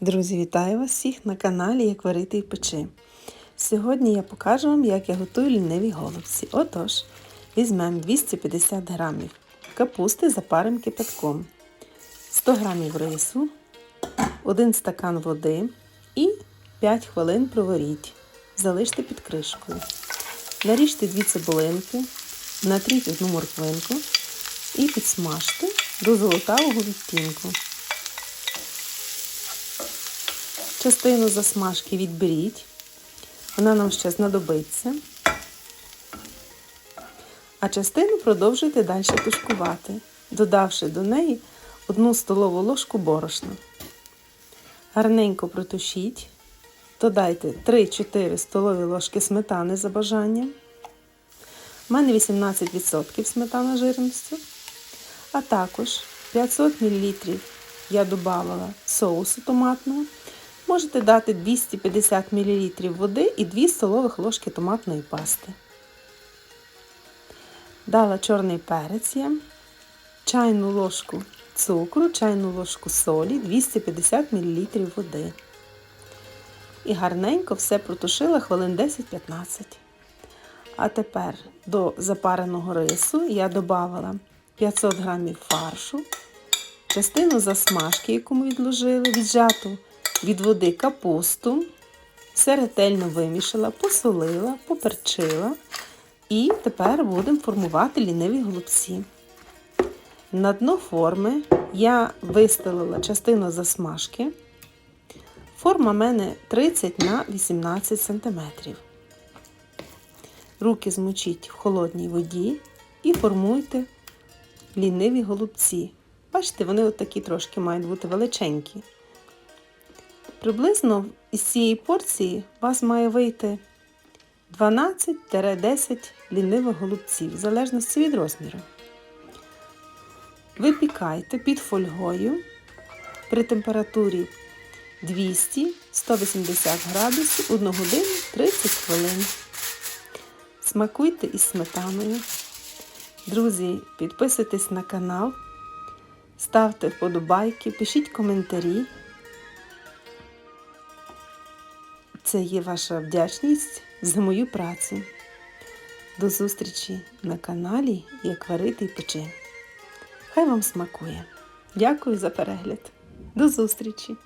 Друзі, вітаю вас всіх на каналі Як варити і печи. Сьогодні я покажу вам, як я готую ліниві голубці. Отож, візьмемо 250 грамів капусти запарим кипятком, 100 грамів рису, 1 стакан води і 5 хвилин проваріть. Залиште під кришкою. Наріжте 2 цибулинки, натріть одну морквинку і підсмажте до золотавого відтінку. Частину засмажки відберіть, вона нам ще знадобиться. А частину продовжуйте далі тушкувати, додавши до неї одну столову ложку борошна. Гарненько протушіть, додайте 3-4 столові ложки сметани за бажанням. У мене 18% сметана жирністю, а також 500 мл я додавала соусу томатного. Можете дати 250 мл води і 2 столових ложки томатної пасти. Дала чорний перець я, чайну ложку цукру, чайну ложку солі, 250 мл води. І гарненько все протушила хвилин 10-15. А тепер до запареного рису я додавала 500 г фаршу, частину засмажки, яку ми відложили, віджату від води капусту, все ретельно вимішала, посолила, поперчила. І тепер будемо формувати ліниві голубці. На дно форми я вистелила частину засмажки. Форма в мене 30 на 18 см. Руки змочіть в холодній воді і формуйте ліниві голубці. Бачите, вони от такі трошки мають бути величенькі. Приблизно із цієї порції у вас має вийти 12-10 лінивих голубців, в залежності від розміру. Випікайте під фольгою при температурі 200-180 градусів 1 годину 30 хвилин. Смакуйте із сметаною. Друзі, підписуйтесь на канал, ставте вподобайки, пишіть коментарі. Це є ваша вдячність за мою працю. До зустрічі на каналі Як варити і печи. Хай вам смакує. Дякую за перегляд. До зустрічі!